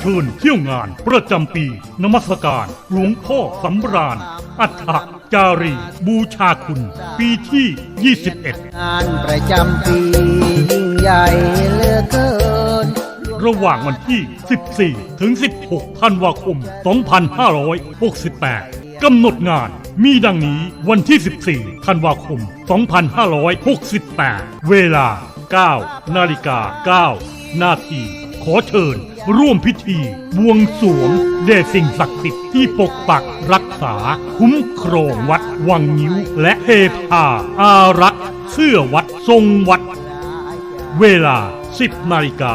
เชิญเที่ยวงานประจำปี นมัสการหลวงพ่อสำราญ อัฏฐจารี บูชาคุณ ปีที่ 21 งานประจำปียิ่งใหญ่เหลือเกิน ระหว่างวันที่ 14 ถึง 16 ธันวาคม 2568 กำหนดงานมีดังนี้วันที่ 14 ธันวาคม 2568 เวลา 9 นาฬิกา 9 นาที ขอเชิญ ร่วมพิธีบวงสรวงแด่สิ่งศักดิ์สิทธิ์ที่ปกปักรักษา คุ้มครองวัดวังนิ้ว และเทพาอารักษ์เสื้อวัดทรงวัด เวลา 10นาฬิกา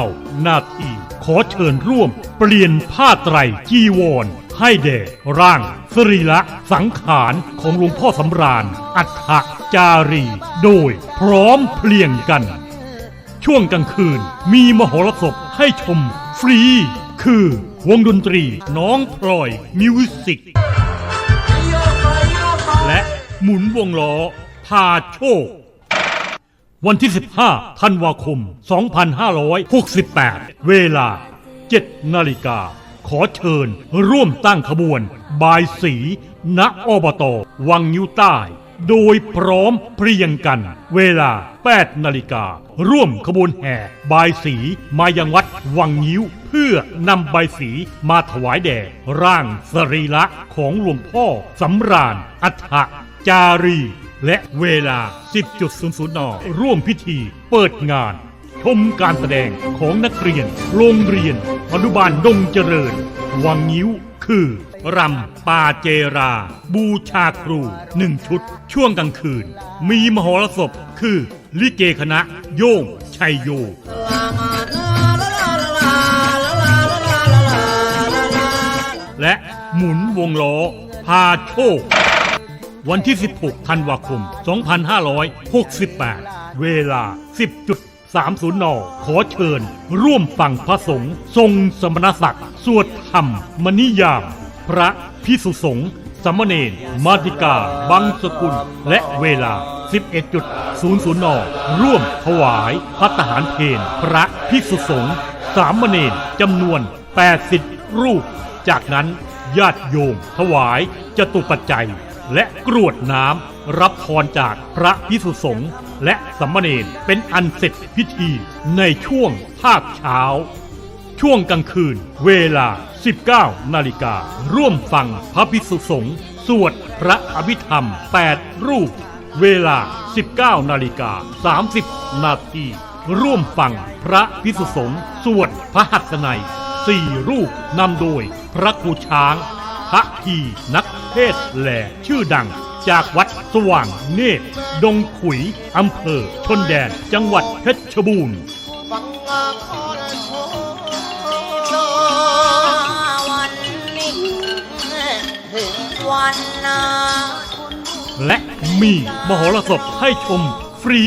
9นาทีขอเชิญร่วมเปลี่ยนผ้าไตรจีวร ให้แด่ร่างสรีละสังขารของหลวงพ่อสำราญ อัฏฐจารี โดยพร้อมเพลียงกัน ช่วงกลางคืน มีมหรสพให้ชมฟรี คือวงดนตรีน้องพลอยมิวสิกและหมุนวงล้อพาโชค วันที่ 15 ธันวาคม 2568 เวลา 7 นาฬิกา ขอเชิญร่วมตั้งขบวน บายสี ณอบต วังนิ้วใต้ โดยพร้อมเพรียงกัน เวลา 8 นาฬิกา ร่วมขบวนแห่บายสีมายังวัดวังนิ้ว เพื่อนำใบสีมาถวายแด่ ร่างสรีระของหลวงพ่อสำราญอัฏฐจารี และเวลา 10.00นร่วมพิธีเปิดงาน ชมการแสดงของนักเรียน โรงเรียนอนุบาลดงเจริญ วังนิ้วคือ รำปาเจรา บูชาครูหนึ่งชุด ช่วงกลางคืน มีมหรสพคือ ลิเกคณะ โย่งชัยโย และหมุนวงล้อ พาโชค วันที่ 16 ธันวาคม 2568 เวลา 10.30นขอเชิญ ร่วมฟังพระสงฆ์ทรงสมณศักดิ์ สวดธรรมมนิยาม พระพิสุสงฆ์สามเณรมาติกา บังสกุล และเวลา 11.00 น ร่วมถวายพัตหารเพนพระพิสุสงฆ์สามเณรจำนวน 80 รูป จากนั้นญาติโยมถวายจตุปัจจัย และกรวดน้ำรับพรจากพระพิสุสงฆ์และสัมมเนรเป็นอันเสร็จพิธีในช่วงภาคเช้า ช่วงกลางคืน เวลา 19 นาฬิกา ร่วมฟังพระพิสุสงฆ์สวดพระอภิธรรม 8 รูป เวลา 19 นาฬิกา 30 นาที ร่วมฟังพระพิสุสงฆ์สวดพระหัตถนัยสี่รูปนำโดยพระครูช้างพระพีนักเทศแหล่ชื่อดัง จากวัดสว่างเนตร ดงขุยอำเภอชนแดน จังหวัดเพชรบูรณ์ ถึงวันนาและมีมหรสพให้ชมฟรี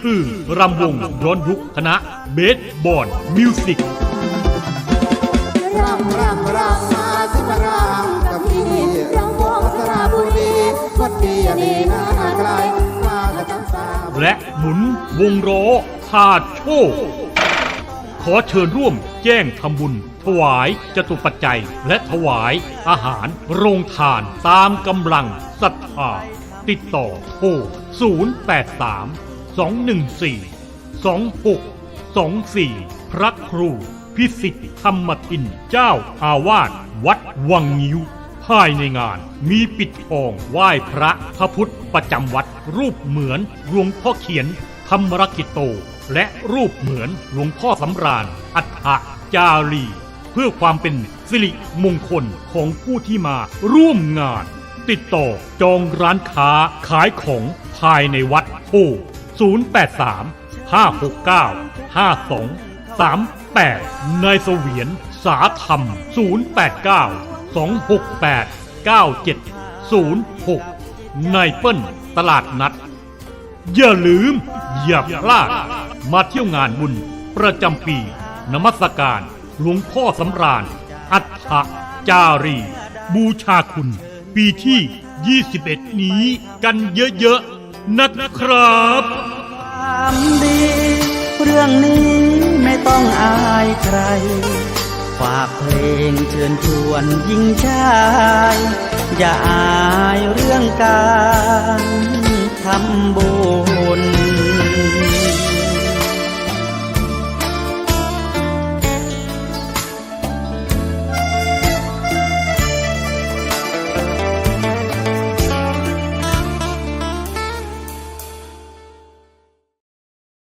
คือรำวงย้อนยุคคณะเบสบอลมิวสิกรำรำรำมาสิมารำกับพี่รำวงสระบุรีคนดีนี่น่าไกลมาและตั้งสามและหมุนวงล้อพาโชค ขอเชิญร่วมแจ้งทำบุญ ถวายจตุปัจจัย และถวายอาหาร โรงทานตามกำลังศรัทธาติดต่อโทร 083 214 2624 พระครูพิสิทธิธรรมทินเจ้าอาวาสวัดวังงิ้วภายในงานมีปิดทองไหว้พระพระพุทธประจำวัดรูปเหมือนหลวงพ่อเขียนธรรมรกิโต และรูปเหมือนหลวงพ่อสำราญ อัฏฐจารี เพื่อความเป็นสิริมงคลของผู้ที่มาร่วมงาน ติดต่อจองร้านค้าขายของภายในวัดโทร083 569 52 38นายเสวียนสาธรรม 089 268 9706นายเปิ้ลตลาดนัด อย่าลืม อย่าพลาด มาเที่ยวงานบุญประจำปี นมัสการ หลวงพ่อสำราญ อัฏฐจารี บูชาคุณ ปีที่ 21 นี้กันเยอะๆนะครับความดี เรื่องนี้ไม่ต้องอายใคร ฝากเพลงเชิญชวนยิ่งชาย อย่าอายเรื่องการทำบุญ